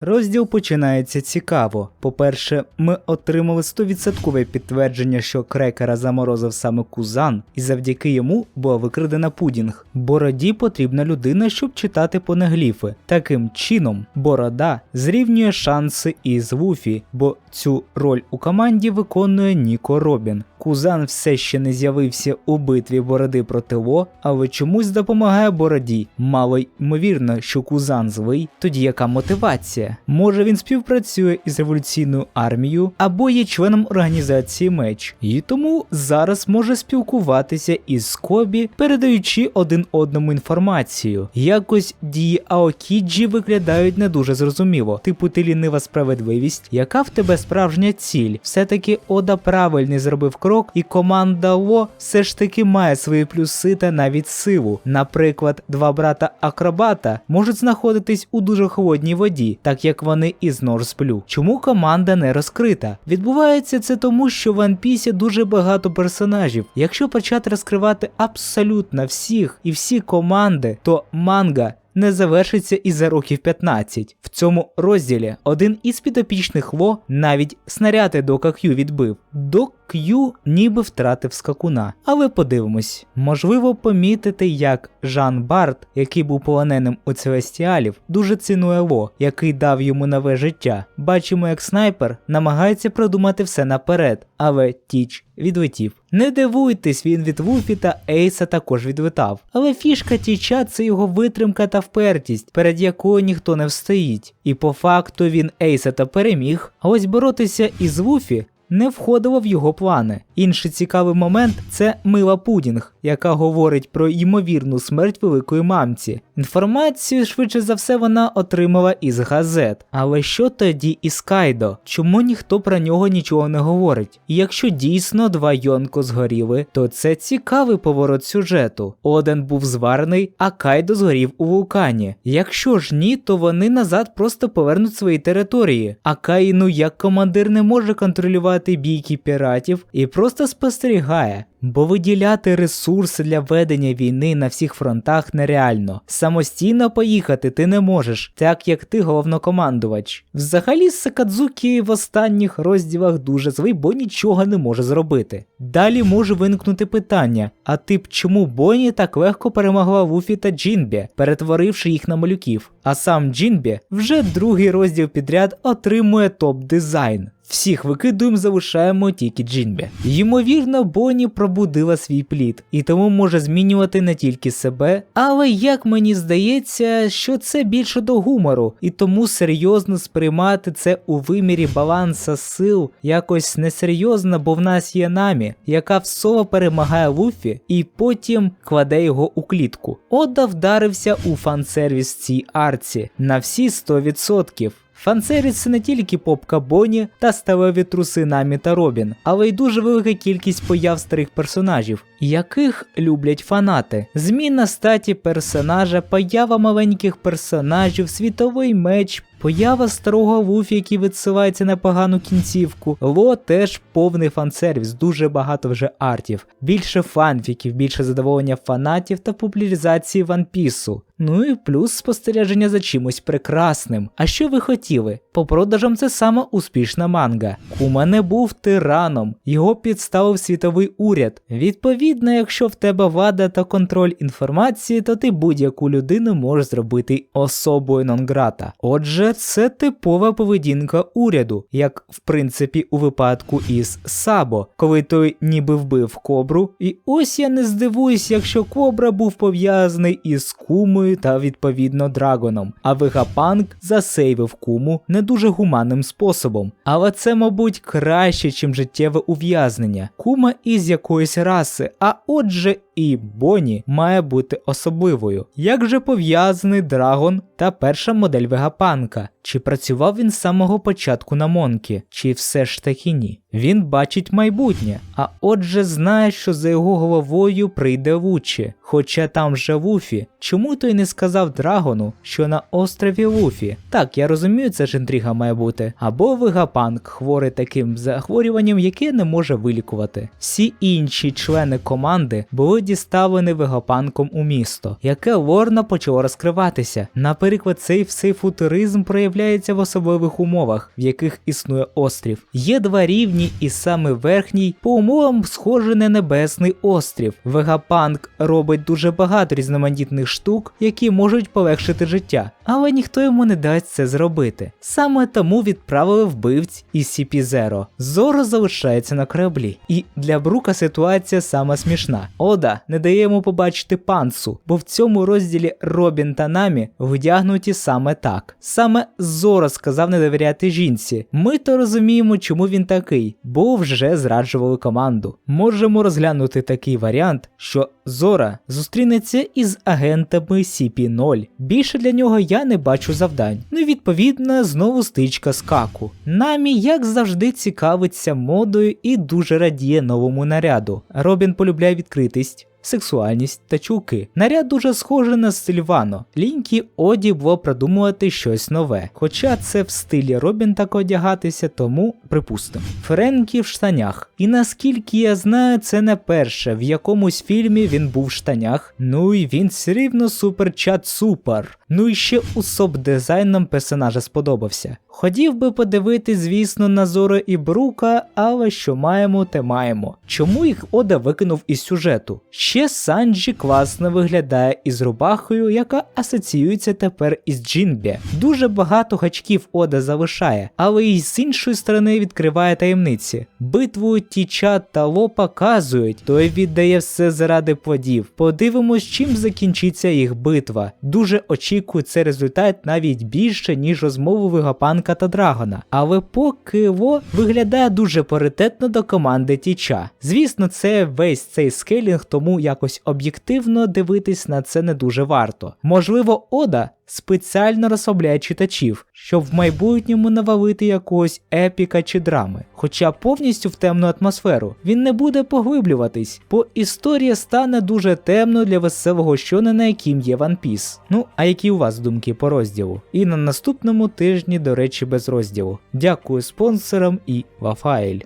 Розділ починається цікаво. По-перше, ми отримали 100% підтвердження, що крекера заморозив саме Кузан, і завдяки йому була викрадена пудінг. Бороді потрібна людина, щоб читати понегліфи. Таким чином, борода зрівнює шанси із Вуфі, бо цю роль у команді виконує Ніко Робін. Кузан все ще не з'явився у битві бороди проти Ло, але чомусь допомагає бороді. Мало ймовірно, що Кузан злий, тоді яка мотивація? Може він співпрацює із революційною армією або є членом організації меч, і тому зараз може спілкуватися із Скобі, передаючи один одному інформацію. Якось дії Аокіджі виглядають не дуже зрозуміло. Типу ти лінива справедливість, яка в тебе справжня ціль? Все-таки Ода правильний зробив крок, і команда Ло все ж таки має свої плюси та навіть силу. Наприклад, два брата акробата можуть знаходитись у дуже холодній воді, так як вони із Норс Блю. Чому команда не розкрита? Відбувається це тому, що в One Piece дуже багато персонажів. Якщо почати розкривати абсолютно всіх і всі команди, то манга не завершиться і за років 15. В цьому розділі один із підопічних Ло навіть снаряди до К'ю відбив. До К'ю ніби втратив скакуна. Але подивимось, можливо помітити, як Жан Барт, який був полоненим у Целестіалів, дуже цінує Ло, який дав йому нове життя. Бачимо, як снайпер намагається продумати все наперед, але Тіч відлетів. Не дивуйтесь, він від Вуфі та Ейса також відвитав. Але фішка Тіча це його витримка та впертість, перед якою ніхто не встоїть. І по факту він Ейса та переміг, а ось боротися із Вуфі не входило в його плани. Інший цікавий момент це мила Пудінг, яка говорить про ймовірну смерть великої мамці. Інформацію швидше за все вона отримала із газет. Але що тоді із Кайдо? Чому ніхто про нього нічого не говорить? І якщо дійсно два Йонко згоріли, то це цікавий поворот сюжету. Оден був зварений, а Кайдо згорів у вулкані. Якщо ж ні, то вони назад просто повернуть свої території. А Каїну як командир не може контролювати бійки піратів і просто спостерігає. Бо виділяти ресурси для ведення війни на всіх фронтах нереально. Самостійно поїхати ти не можеш, так як ти головнокомандувач. Взагалі Сакадзукі в останніх розділах дуже злий, бо нічого не може зробити. Далі може виникнути питання: а ти б чому Бонні так легко перемогла Луфі та Джінбі, перетворивши їх на малюків? А сам Джінбі вже другий розділ підряд отримує топ-дизайн. Всіх викидуємо, залишаємо тільки Джинбі. Ймовірно, Бонні пробудила свій плід, і тому може змінювати не тільки себе, але як мені здається, що це більше до гумору, і тому серйозно сприймати це у вимірі баланса сил якось несерйозно, бо в нас є намі, яка в соло перемагає Луфі і потім кладе його у клітку. Ода вдарився у фан-сервіс цій арці на всі 100%. Фансервіс це не тільки попка Бонні та сталеві труси Намі та Робін, але й дуже велика кількість появ старих персонажів, яких люблять фанати. Зміна статі персонажа, поява маленьких персонажів, світовий меч. Поява старого Луфі, який відсилається на погану кінцівку. Ло теж повний фан-сервіс, дуже багато вже артів, більше фанфіків, більше задоволення фанатів та популяризації ванпісу. Ну і плюс спостереження за чимось прекрасним. А що ви хотіли? По продажам це саме успішна манга. Кума не був тираном, його підставив світовий уряд. Відповідно, якщо в тебе вада та контроль інформації, то ти будь-яку людину можеш зробити особою нонграта. Отже, це типова поведінка уряду, як в принципі у випадку із Сабо, коли той ніби вбив кобру. І ось я не здивуюсь, якщо кобра був пов'язаний із кумою та відповідно драгоном, а Вегапанк засейвив куму не дуже гуманним способом. Але це, мабуть, краще, чим життєве ув'язнення. Кума із якоїсь раси, а отже і Бонні має бути особливою. Як же пов'язаний Драгон та перша модель Вегапанка? Чи працював він з самого початку на Монкі, чи все ж таки ні? Він бачить майбутнє, а отже знає, що за його головою прийде Вучі. Хоча там же Вуфі. Чому той не сказав Драгону, що на острові Вуфі? Так, я розумію, це ж інтрига має бути. Або Вегапанк хворий таким захворюванням, яке не може вилікувати. Всі інші члени команди були діставлений вегапанком у місто, яке лорно почало розкриватися. Наприклад, цей всей футуризм проявляється в особливих умовах, в яких існує острів. Є два рівні, і саме верхній по умовам схожий на небесний острів. Вегапанк робить дуже багато різноманітних штук, які можуть полегшити життя, але ніхто йому не дасть це зробити. Саме тому відправили вбивць із CP0. Зоро залишається на кораблі. І для Брука ситуація сама смішна. Ода не дає йому побачити пансу, бо в цьому розділі Робін та Намі вдягнуті саме так. Саме Зоро сказав не довіряти жінці. Ми то розуміємо, чому він такий, бо вже зраджували команду. Можемо розглянути такий варіант, що Зора зустрінеться із агентами CP0. Більше для нього я не бачу завдань. Ну і відповідно знову стичка з каку. Намі, як завжди, цікавиться модою і дуже радіє новому наряду. Робін полюбляє відкритість. Сексуальність та чулки. Наряд дуже схожий на Сильвано. Лінькі Оді було продумувати щось нове. Хоча це в стилі Робін так одягатися, тому припустимо. Френкі в штанях. І наскільки я знаю, це не перше. В якомусь фільмі він був в штанях. Ну і він все рівно суперчат супер. Ну і ще усоп дизайном персонажа сподобався. Хотів би подивитись, звісно, на Зоро і Брука, але що маємо, те маємо. Чому їх Ода викинув із сюжету? Ще Санджі класно виглядає із рубахою, яка асоціюється тепер із Джінбі. Дуже багато гачків Ода залишає, але і з іншої сторони відкриває таємниці. Битву Тіча та Ло показують, той віддає все заради плодів. Подивимось, чим закінчиться їх битва. Дуже очікую цей результат навіть більше, ніж розмову Вегапанка та Драгона. Але поки Ло виглядає дуже паритетно до команди Тіча. Звісно, це весь цей скейлінг, якось об'єктивно дивитись на це не дуже варто. Можливо, Ода спеціально розслабляє читачів, щоб в майбутньому навалити якогось епіка чи драми. Хоча повністю в темну атмосферу він не буде поглиблюватись, бо історія стане дуже темною для веселого щонена, яким є One Piece. Ну, а які у вас думки по розділу? І на наступному тижні, до речі, без розділу. Дякую спонсорам і Вафаель.